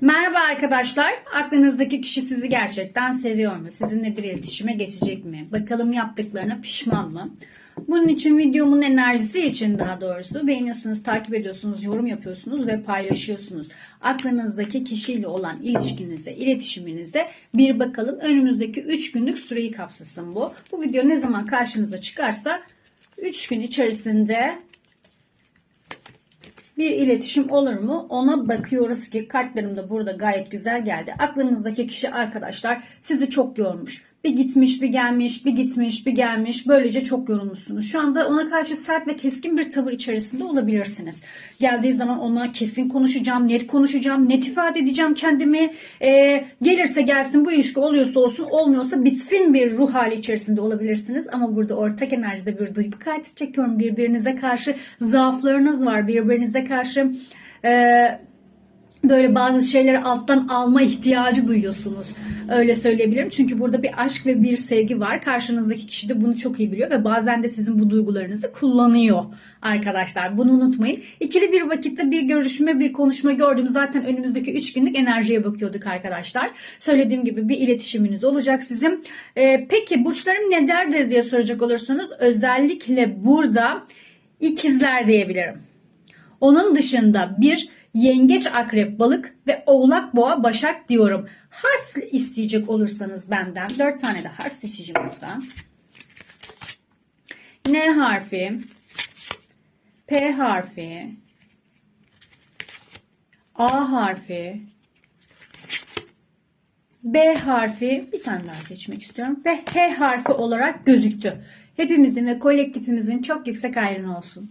Merhaba arkadaşlar. Aklınızdaki kişi sizi gerçekten seviyor mu? Sizinle bir iletişime geçecek mi? Bakalım yaptıklarına pişman mı? Bunun için videomun enerjisi için daha doğrusu beğeniyorsunuz, takip ediyorsunuz, yorum yapıyorsunuz ve paylaşıyorsunuz. Aklınızdaki kişiyle olan ilişkinize, iletişiminize bir bakalım. Önümüzdeki 3 günlük süreyi kapsasın bu. Bu video ne zaman karşınıza çıkarsa 3 gün içerisinde bir iletişim olur mu? Ona bakıyoruz ki kartlarım da burada gayet güzel geldi. Aklınızdaki kişi arkadaşlar sizi çok yormuş. Bir gitmiş, bir gelmiş, bir gitmiş, bir gelmiş. Böylece çok yorulmuşsunuz. Şu anda ona karşı sert ve keskin bir tavır içerisinde olabilirsiniz. Geldiği zaman ona kesin konuşacağım, net konuşacağım, net ifade edeceğim kendimi. Ee, gelirse gelsin bu ilişki oluyorsa olsun, olmuyorsa bitsin bir ruh hali içerisinde olabilirsiniz. Ama burada ortak enerjide bir duygu kartı çekiyorum. Birbirinize karşı zaaflarınız var. Birbirinize karşı... Ee, böyle bazı şeyleri alttan alma ihtiyacı duyuyorsunuz. Öyle söyleyebilirim. Çünkü burada bir aşk ve bir sevgi var. Karşınızdaki kişi de bunu çok iyi biliyor ve bazen de sizin bu duygularınızı kullanıyor arkadaşlar. Bunu unutmayın. İkili bir vakitte bir görüşme, bir konuşma gördüm. Zaten önümüzdeki 3 günlük enerjiye bakıyorduk arkadaşlar. Söylediğim gibi bir iletişiminiz olacak sizin. Ee, peki burçlarım nelerdir diye soracak olursanız özellikle burada ikizler diyebilirim. Onun dışında bir yengeç, akrep, balık ve oğlak, boğa, başak diyorum. Harf isteyecek olursanız benden dört tane de harf seçeceğim burada. N harfi, P harfi, A harfi, B harfi bir tane daha seçmek istiyorum ve H harfi olarak gözüktü. Hepimizin ve kolektifimizin çok yüksek ayrını olsun.